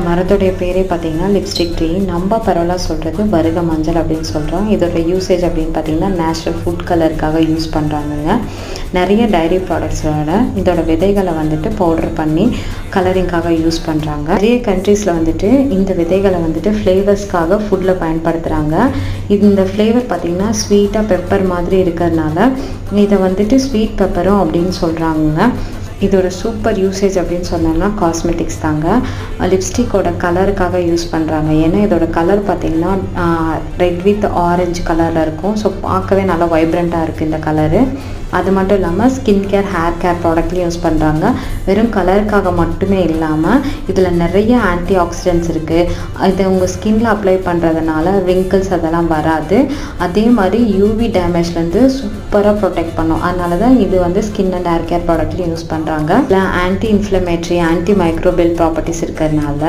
மரத்துடைய பேரே பார்த்தீங்கன்னா லிப்ஸ்டிக் ட்ரீ நம்ம பரவலாக சொல்கிறது வருக மஞ்சள் அப்படின்னு சொல்கிறோம் இதோட யூசேஜ் அப்படின்னு பார்த்தீங்கன்னா நேச்சுரல் ஃபுட் கலருக்காக யூஸ் பண்ணுறாங்கங்க நிறைய டைரி ப்ராடக்ட்ஸோட இதோட விதைகளை வந்துட்டு பவுடர் பண்ணி கலரிங்காக யூஸ் பண்ணுறாங்க நிறைய கண்ட்ரீஸில் வந்துட்டு இந்த விதைகளை வந்துட்டு ஃப்ளேவர்ஸ்க்காக ஃபுட்டில் பயன்படுத்துகிறாங்க இந்த ஃப்ளேவர் பார்த்தீங்கன்னா ஸ்வீட்டாக பெப்பர் மாதிரி இருக்கிறதுனால இதை வந்துட்டு ஸ்வீட் பெப்பரும் அப்படின்னு சொல்கிறாங்க இதோட சூப்பர் யூசேஜ் அப்படின்னு சொன்னோம்னா காஸ்மெட்டிக்ஸ் தாங்க. லிப்ஸ்டிக்கோட கலருக்காக யூஸ் பண்ணுறாங்க ஏன்னா இதோட கலர் பார்த்திங்கன்னா ரெட் வித் ஆரஞ்சு கலரில் இருக்கும். ஸோ பார்க்கவே நல்லா வைப்ரண்ட்டாக இருக்குது இந்த கலரு அது மட்டும் இல்லாமல் ஸ்கின் கேர் ஹேர் கேர் ப்ராடக்ட்லையும் யூஸ் பண்ணுறாங்க வெறும் கலருக்காக மட்டுமே இல்லாமல் இதில் நிறைய ஆன்டி ஆக்சிடென்ட்ஸ் இருக்குது இதை உங்கள் ஸ்கின்ல அப்ளை பண்ணுறதுனால ரிங்கிள்ஸ் அதெல்லாம் வராது. அதே மாதிரி யூவி டேமேஜ்லேருந்து சூப்பராக ப்ரொடெக்ட் பண்ணும். அதனால தான் இது வந்து ஸ்கின் அண்ட் ஹேர் கேர் ப்ராடக்ட்லையும் யூஸ் பண்ணுறாங்க இல்லை anti inflammatory anti microbial properties இருக்கிறதுனால